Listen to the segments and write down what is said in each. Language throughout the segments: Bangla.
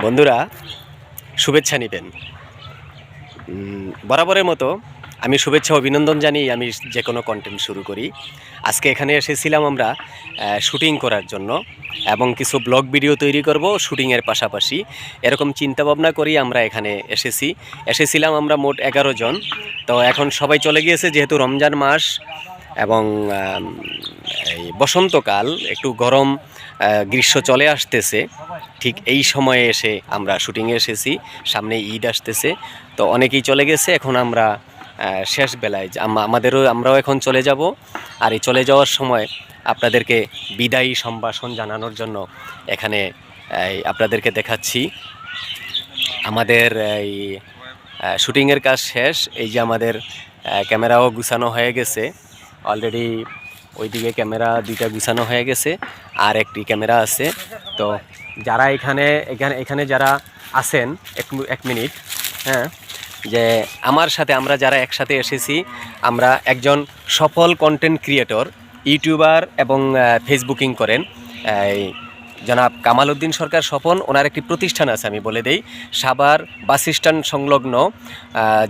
বন্ধুরা, শুভেচ্ছা নেবেন। বরাবরের মতো আমি শুভেচ্ছা অভিনন্দন জানিয়ে আমি যে কোনো কন্টেন্ট শুরু করি। আজকে এখানে এসেছিলাম আমরা শুটিং করার জন্য এবং কিছু ব্লগ ভিডিও তৈরি করব শুটিংয়ের পাশাপাশি। এরকম চিন্তা ভাবনা করেই আমরা এখানে এসেছি। এসেছিলাম আমরা মোট এগারো জন। তো এখন সবাই চলে গিয়েছে, যেহেতু রমজান মাস এবং এই বসন্তকাল একটু গরম গ্রীষ্ম চলে আসতেছে। ঠিক এই সময়ে এসে আমরা শুটিংয়ে এসেছি, সামনে ঈদ আসতেছে। তো অনেকেই চলে গেছে, এখন আমরা শেষ বেলায় আমাদেরও, আমরাও এখন চলে যাব। আর এই চলে যাওয়ার সময় আপনাদেরকে বিদায়ী সম্ভাষণ জানানোর জন্য এখানে আপনাদেরকে দেখাচ্ছি। আমাদের, এই শুটিংয়ের কাজ শেষ, এই যে আমাদের ক্যামেরাও গুছানো হয়ে গেছে। অলরেডি ওইদিকে ক্যামেরা দুইটা গুছানো হয়ে গেছে, আর একটি ক্যামেরা আছে। তো যারা এখানে এখানে এখানে যারা আছেন, এক এক মিনিট হ্যাঁ যে আমার সাথে আমরা যারা একসাথে এসেছি, আমরা একজন সফল কন্টেন্ট ক্রিয়েটর ইউটিউবার এবং ফেসবুকিং করেন। এই জনাব কামাল উদ্দিন সরকার স্বপন, ওনার একটি প্রতিষ্ঠান আছে, আমি বলে দেই। সাবার বাস স্ট্যান্ড সংলগ্ন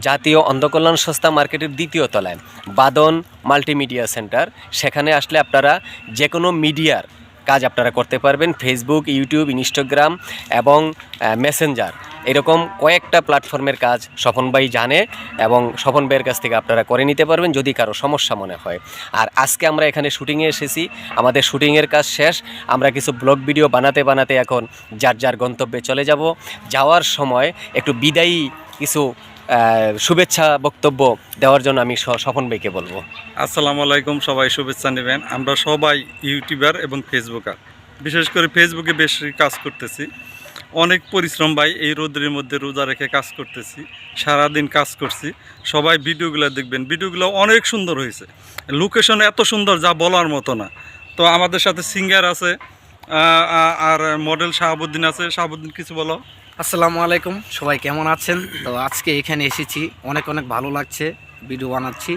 জাতীয় অন্ধকল্যাণ সংস্থা মার্কেটের দ্বিতীয় তলায়, বাদন মাল্টিমিডিয়া সেন্টার। সেখানে আসলে আপনারা যে কোনো মিডিয়ার কাজ আপনারা করতে পারবেন ফেসবুক ইউটিউব ইনস্টাগ্রাম এবং মেসেঞ্জার এরকম কয়েকটা প্ল্যাটফর্মের কাজ স্বপন ভাই জানে এবং স্বপন ভাইয়ের কাছ থেকে আপনারা করে নিতে পারবেন যদি কারও সমস্যা মনে হয়। আর আজকে আমরা এখানে শুটিংয়ে এসেছি, আমাদের শুটিংয়ের কাজ শেষ। আমরা কিছু ব্লগ ভিডিও বানাতে বানাতে এখন যার যার গন্তব্যে চলে যাব। যাওয়ার সময় একটু বিদায়ী কিছু শুভেচ্ছা বক্তব্য দেওয়ার জন্য আমি স্বপন ভাইকে বলব। আসসালামু আলাইকুম, সবাই শুভেচ্ছা নেবেন। আমরা সবাই ইউটিউবার এবং ফেসবুকার। বিশেষ করে ফেসবুকে বেশি কাজ করতেছি। অনেক পরিশ্রম ভাই এই রোদের মধ্যে রোজা রেখে কাজ করতেছি, সারাদিন কাজ করছি। সবাই ভিডিওগুলো দেখবেন। ভিডিওগুলো অনেক সুন্দর হয়েছে। লোকেশন এত সুন্দর যা বলার মতো না। তো আমাদের সাথে সিঙ্গার আছে আর মডেল শাহাবুদ্দিন আছে। শাহাবুদ্দিন কিছু বলো। আসসালামু আলাইকুম। সবাই কেমন আছেন? তো আজকে এখানে এসেছি। অনেক অনেক ভালো লাগছে। ভিডিও বানাচ্ছি।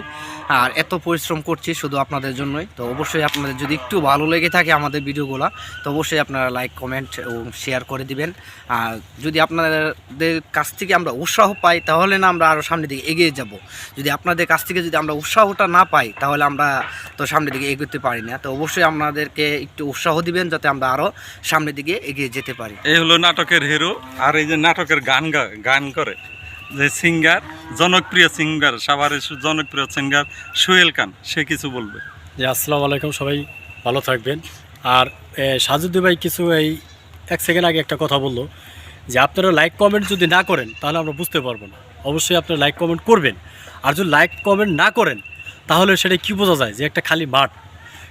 আর এত পরিশ্রম করছি শুধু আপনাদের জন্যই। তো অবশ্যই আপনাদের যদি একটু ভালো লেগে থাকে আমাদের ভিডিওগুলো, তো অবশ্যই আপনারা লাইক কমেন্ট এবং শেয়ার করে দিবেন। আর যদি আপনাদের কাছ থেকে আমরা উৎসাহ পাই, তাহলে না আমরা আরও সামনের দিকে এগিয়ে যাব। যদি আপনাদের কাছ থেকে যদি আমরা উৎসাহটা না পাই, তাহলে আমরা তো সামনের দিকে এগোতে পারি না। তো অবশ্যই আপনাদেরকে একটু উৎসাহ দিবেন যাতে আমরা আরও সামনের দিকে এগিয়ে যেতে পারি। এই হলো নাটকের হিরো আর এই যে নাটকের গান গান করে। যে সিঙ্গার, জনপ্রিয় সিঙ্গার সাভারের জনপ্রিয় সিঙ্গার সোহেল খান, সে কিছু বলবে। যে আসসালামু আলাইকুম সবাই, ভালো থাকবেন। আর সাজুদ্দি ভাই কিছু এই এক সেকেন্ড আগে একটা কথা বলল, যে আপনারা লাইক কমেন্ট যদি না করেন, তাহলে আমরা বুঝতে পারব না। অবশ্যই আপনারা লাইক কমেন্ট করবেন। আর যদি লাইক কমেন্ট না করেন, তাহলে সেটা কী বোঝা যায়? যে একটা খালি মাঠ।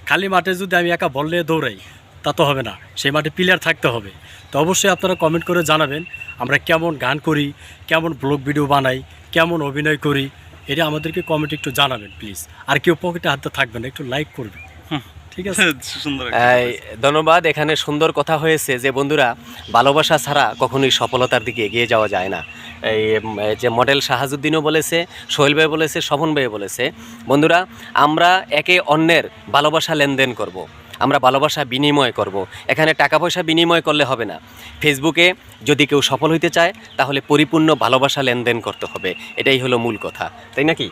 খালি মাঠে যদি আমি একা বল নিয়ে দৌড়াই তা তো হবে না সেই মাঠে প্লেয়ার থাকতে হবে। তো অবশ্যই আপনারা কমেন্ট করে জানাবেন আমরা কেমন গান করি কেমন ব্লগ ভিডিও বানাই কেমন অভিনয় করি এটা আমাদেরকে কমেন্ট একটু জানাবেন প্লিজ আর কেউ পকেটে হাতে থাকবেন না একটু লাইক করবেন। ঠিক আছে? সুন্দর ধন্যবাদ এখানে সুন্দর কথা হয়েছে যে বন্ধুরা ভালোবাসা ছাড়া কখনোই সফলতার দিকে এগিয়ে যাওয়া যায় না। এই এই যে মডেল শাহাজুদ্দিনও বলেছে সোহেল ভাই বলেছে শোভন ভাই বলেছে বন্ধুরা আমরা একে অন্যের ভালোবাসা লেনদেন করব। আমরা ভালোবাসা বিনিময় করব। এখানে টাকা পয়সা বিনিময় করলে হবে না। ফেসবুকে যদি কেউ সফল হইতে চায় তাহলে পরিপূর্ণ ভালোবাসা লেনদেন করতে হবে। এটাই হলো মূল কথা। তাই নাকি?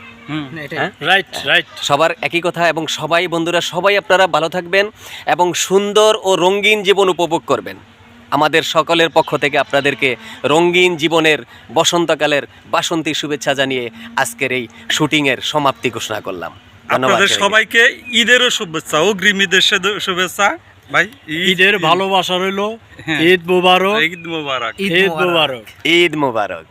হ্যাঁ? Right right. সবার একই কথা এবং সবাই বন্ধুরা সবাই আপনারা ভালো থাকবেন এবং সুন্দর ও রঙিন জীবন উপভোগ করবেন। আমাদের সকলের পক্ষ থেকে আপনাদেরকে রঙিন জীবনের বসন্তকালের বাসন্তী শুভেচ্ছা জানিয়ে আজকের এই শুটিংয়ের সমাপ্তি ঘোষণা করলাম। আপনাদের সবাইকে। ঈদেরও শুভেচ্ছা অগ্রিম ঈদের শুভেচ্ছা ভাই ঈদ- ঈদের ভালোবাসা রইল হ্যাঁ। ঈদ মুবারক ঈদ মোবারক ঈদ ঈদ মোবারক। মুবারক ঈদ মোবারক